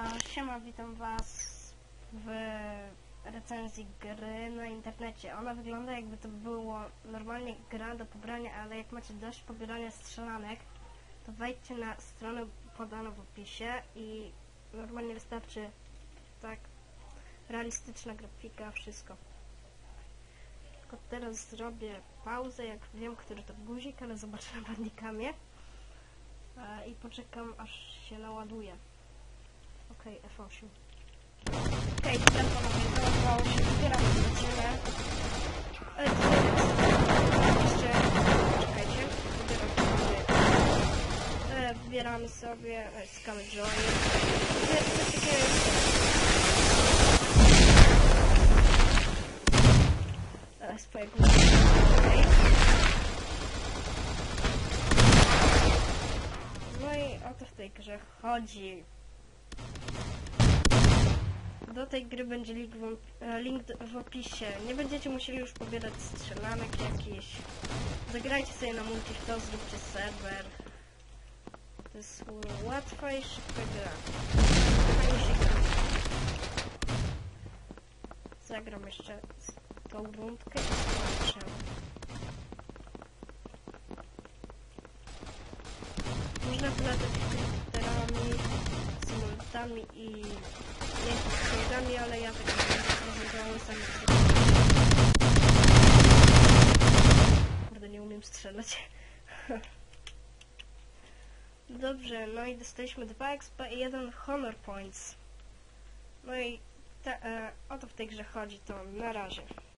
Siema, witam was w recenzji gry na internecie. Ona wygląda jakby to było normalnie gra do pobrania, ale jak macie dość pobierania strzelanek, to wejdźcie na stronę podaną w opisie i normalnie wystarczy tak realistyczna grafika, wszystko. Tylko teraz zrobię pauzę, jak wiem, który to guzik, ale zobaczę na bandicamie e, i poczekam aż się naładuje. Okej, F8. Okej, okay, panowie, załadowało się, to jeszcze, czekajcie, wybieram sobie, e, wybieramy sobie e, Scam Joy. To e, okay. No i o to w tej grze chodzi. Do tej gry będzie link w, e, link w opisie. Nie będziecie musieli już pobierać strzelanek jakichś. Zagrajcie sobie na multi w to, zróbcie serwer. To jest łatwa i szybka gra. Fajnie się gra. Zagram jeszcze tą rundkę i skończę. Można polatać helikopterami, samolotami i jeździć czołgami, ale ja tego nie trochę sami Kurde, nie umiem strzelać. Dobrze, no i dostaliśmy 2 XP i 1 Honor Points. No i te, e, o to w tej grze chodzi, to na razie.